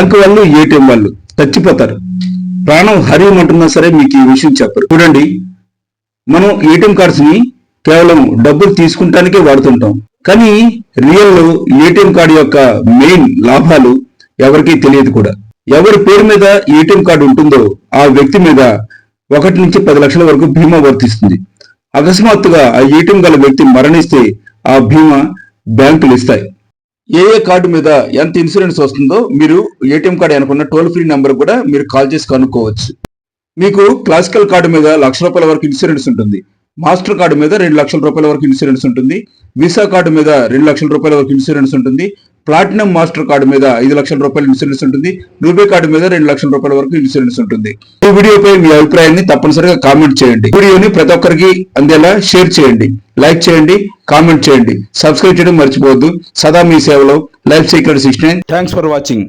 Bank వాళ్ళు ATM వాళ్ళు చచ్చిపోతారు. ప్రాణం హరిమంటున్నా సరే మీకు ఈ విషయం చెప్పరు. చూడండి మనం ఏటీఎం కార్డ్స్ని కేవలం డబ్బులు తీసుకుంటానికే వాడుతుంటాం. కానీ రియల్లో ఏటీఎం కార్డు యొక్క మెయిన్ లాభాలు ఎవరికీ తెలియదు కూడా. ఎవరి పేరు మీద ఏటీఎం కార్డు ఉంటుందో ఆ వ్యక్తి మీద ఒకటి నుంచి పది లక్షల వరకు బీమా వర్తిస్తుంది. అకస్మాత్తుగా ఆ ఏటీఎం గల వ్యక్తి మరణిస్తే ఆ బీమా బ్యాంకులు ఇస్తాయి. ఏ ఏ కార్డు మీద ఎంత ఇన్సూరెన్స్ వస్తుందో మీరు ఏటీఎం కార్డు అనుకున్న టోల్ ఫ్రీ నెంబర్ కూడా మీరు కాల్ చేసి కనుక్కోవచ్చు. మీకు క్లాసికల్ కార్డు మీద లక్ష రూపాయల వరకు ఇన్సూరెన్స్ ఉంటుంది. మాస్టర్ కార్డు మీద రెండు లక్షల రూపాయల వరకు ఇన్సూరెన్స్ ఉంటుంది. వీసా కార్డు మీద రెండు లక్షల రూపాయల వరకు ఇన్సూరెన్స్ ఉంటుంది. ప్లాటినం మాస్టర్ కార్డు మీద ఐదు లక్షల రూపాయల ఇన్సూరెన్స్ ఉంటుంది. రూపే కార్డు మీద రెండు లక్షల రూపాయల వరకు ఇన్సూరెన్స్ ఉంటుంది. ఈ వీడియోపై మీ అభిప్రాయాన్ని తప్పనిసరిగా కామెంట్ చేయండి. వీడియోని ప్రతి ఒక్కరికి అందేలా షేర్ చేయండి. లైక్ చేయండి కామెంట్ చేయండి. సబ్స్క్రైబ్ చేయడం మర్చిపోవద్దు. సదా మీ సేవలో life secret sixty nine thanks for watching